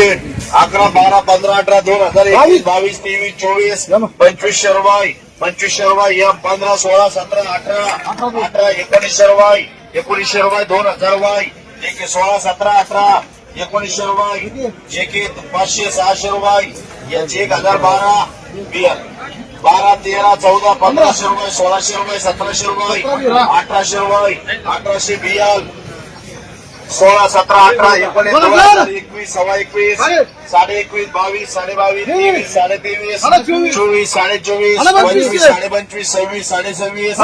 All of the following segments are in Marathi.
अकरा बारा पंधरा अठरा दोन हजार एकवीस बावीस तेवीस चोवीस पंचवीसशे रुपये पंचवीसशे रुपये एम पंधरा सोळा सतरा अठरा अठरा एकोणीसशे रुपये एकोणीसशे रुपये दोन हजार रुपये एके सोळा सतरा अठरा एकोणीसशे रुपये एके पाचशे सहाशे रुपये याचे एक हजार बारा बिया बारा तेरा चौदा पंधराशे रुपये सोळाशे रुपये सतराशे रुपये अठराशे रुपये अठराशे बियाल सोळा सतरा अठरा एकोणीस एकवीस सव्वा एकवीस साडे एकवीस बावीस साडे बावीस तेवीस साडे तेवीस चोवीस साडे चोवीस पंचवीस साडे पंचवीस सव्वीस साडे सव्वीस.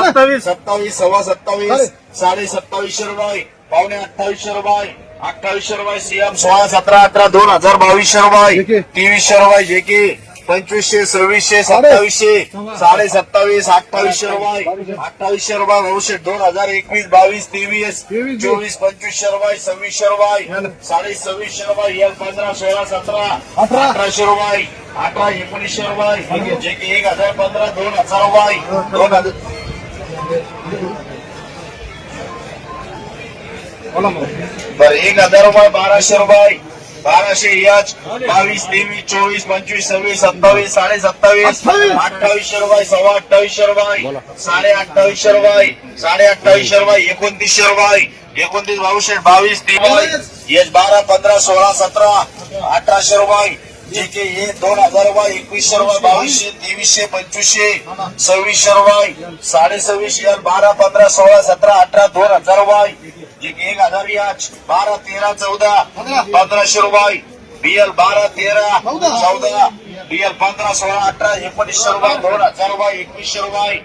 सत्तावीस सव्वा सत्तावीस साडे सत्तावीसशे रुपये पावणे अठ्ठावीसशे रुपये अठ्ठावीसशे रुपये सीएम सोळा सतरा अठरा दोन हजार बावीसशे रुपये तेवीसशे रुपये जे की. पंचवीसशे सव्वीसशे सत्तावीसशे साडे सत्तावीस अठ्ठावीसशे रुपये अठ्ठावीसशे रुपये नऊशे दोन हजार एकवीस बावीस तेवीस चोवीस पंचवीसशे रुपये सव्वीसशे रुपये साडे सव्वीसशे रुपये पंधरा सोळा सतरा अठराशे रुपये अठरा एकोणीसशे रुपये जे की एक हजार पंधरा दोन हजार रुपये दोन हजार बरं एक हजार रुपये बाराशे रुपये बाराशे याच बावीस तेवीस चोवीस पंचवीस सव्वीस सत्तावीस साडे सत्तावीस अठ्ठावीसशे रुपये सव्वा अठ्ठावीसशे रुपये साडे अठ्ठावीसशे रुपये साडे अठ्ठावीसशे रुपये एकोणतीसशे रुपये एकोणतीस बावीसशे बावीस तेवीस येस बारा पंधरा सोळा सतरा अठराशे रुपये जे के हे दोन हजार रुपये एकवीसशे रुपये बावीसशे तेवीसशे पंचवीसशे सव्वीसशे रुपये साडे सव्वीसशे बारा पंधरा सोळा सतरा अठरा दोन हजार रुपये जे की एक हजार याच बारा तेरा चौदा. पंधराशे रुपये. बीएल बारा तेरा. चौदा. बीएल पंधरा सोळा अठरा. एकोणीसशे रुपये दोन हजार रुपये एकवीसशे रुपये.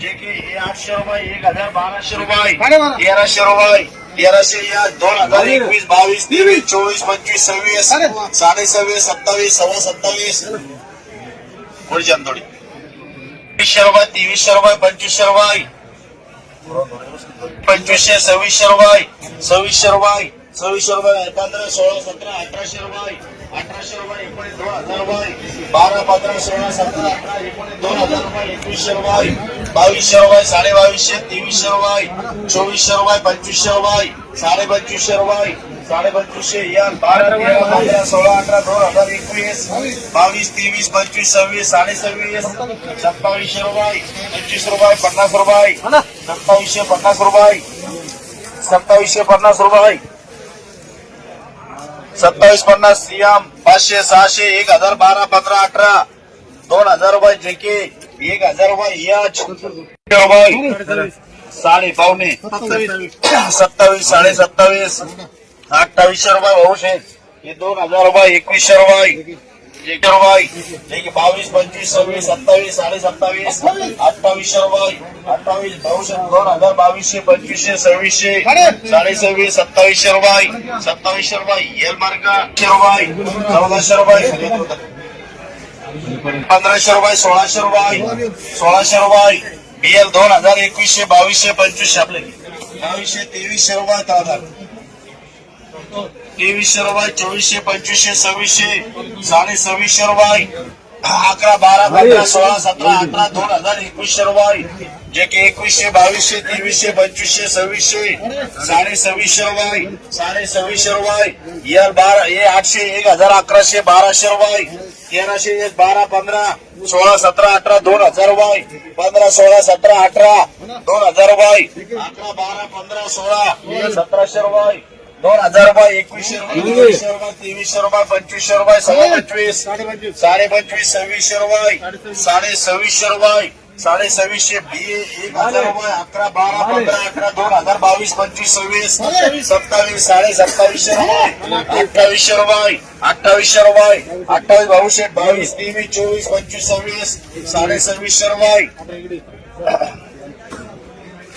जे की हे आठशे रुपये एक हजार बाराशे रुपये. तेराशे रुपये. तेराशे या दोन हजार एकवीस बावीस तेवीस चोवीस पंचवीस सव्वीस साडे. सव्वीस सत्तावीस सव्वा सत्तावीस. पुढची थोडी वीसशे रुपये तेवीसशे रुपये पंचवीसशे रुपये. पंचवीसशे सव्वीसशे रुपये सव्वीसशे रुपये सव्वीसशे रुपये पंधरा सोळा सतरा अठराशे रुपये. अठराशे रुपये एकोणीस दोन हजार रुपये बारा पंधरा सोळा सतरा अठरा एकोणीस दोन हजार रुपये एकवीसशे रुपये बावीसशे रुपये साडे बावीसशे तेवीसशे रुपये चोवीसशे रुपये पंचवीसशे रुपये साडे पंचवीसशे रुपये साडे पंचवीसशे या बारा तेरा पंधरा सोळा अठरा दोन हजार एकवीस बावीस तेवीस पंचवीस सव्वीस साडे सव्वीस सत्तावीसशे रुपये पंचवीस रुपये पन्नास रुपये सत्तावीसशे पन्नास रुपये सत्तावीसशे पन्नास रुपये सत्तावीस पन्नास सीएम पाचशे सहाशे एक हजार बारा पंधरा अठरा दोन हजार रुपये जेके एक हजार रुपये याच. रुपये साडे पावणे. सत्तावीस साडे सत्तावीस अठ्ठावीसशे रुपये भाऊशे हे दोन हजार रुपये एकवीसशे रुपये बावीस पंचवीस सव्वीस सत्तावीस साडे सत्तावीस अठ्ठावीसशे रुपये अठ्ठावीस भाऊशे दोन हजार बावीसशे पंचवीसशे सव्वीसशे साडे सव्वीस सत्तावीसशे रुपये सत्तावीसशे रुपये एल मार्ग रुपये चौदाशे रुपये पंधराशे रुपये सोळाशे रुपये सोळाशे रुपये बीएल दोन हजार एकवीसशे बावीसशे पंचवीसशे आपले. बावीसशे तेवीसशे रुपये हजार तेवीसशे रुपये चोवीसशे पंचवीसशे सव्वीसशे साडे सव्वीसशे रुपये अकरा बारा पंधरा सोळा सतरा अठरा दोन हजार एकवीसशे रुपये. जे की एकवीसशे बावीसशे तेवीसशे पंचवीसशे सव्वीसशे साडे सव्वीसशे रुपये साडे सव्वीसशे रुपये एल बारा हे आठशे एक हजार अकराशे बाराशे रुपये तेराशे एक बारा पंधरा सोळा सतरा अठरा दोन हजार रुपये पंधरा सोळा सतरा अठरा दोन हजार रुपये अकरा बारा पंधरा सोळा सतराशे रुपये. दोन हजार रुपये एकवीसशे रुपये बावीसशे रुपये तेवीसशे रुपये पंचवीसशे रुपये सव्वा पंचवीस साडे पंचवीस सव्वीसशे रुपये. साडे सव्वीसशे रुपये. साडे सव्वीसशे बी एक हजार रुपये अकरा बारा पंधरा अठरा दोन हजार बावीस पंचवीस सव्वीस. सत्तावीस साडे सत्तावीसशे रुपये. अठ्ठावीसशे रुपये. अठ्ठावीसशे रुपये. अठ्ठावीस बावीसशे बावीस तेवीस चोवीस पंचवीस सव्वीस. साडे सव्वीसशे रुपये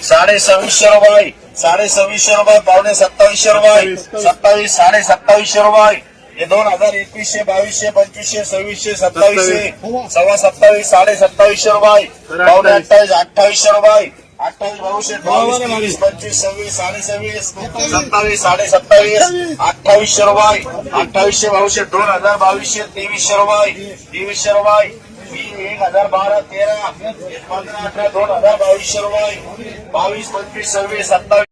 साडे सव्वीसशे रुपये. साडे सव्वीसशे रुपये पावणे सत्तावीसशे रुपये सत्तावीस साडे सत्तावीसशे रुपये. हे दोन हजार एकवीसशे बावीसशे पंचवीसशे सव्वीसशे सत्तावीसशे सव्वा सत्तावीस साडे सत्तावीसशे रुपये. पावणे अठ्ठावीस अठ्ठावीसशे रुपये. अठ्ठावीस बावीसशे बावीस तेवीस पंचवीस सव्वीस साडे सव्वीस सत्तावीस साडे सत्तावीस अठ्ठावीसशे रुपये. अठ्ठावीसशे बावीसशे दोन हजार बावीसशे तेवीसशे रुपये. तेवीसशे रुपये. एक हजार बारा तेरा पंधरा अठरा दोन हजार बावीसशे रुपये. बावीस पंचवीस सव्वीस सत्तावीस.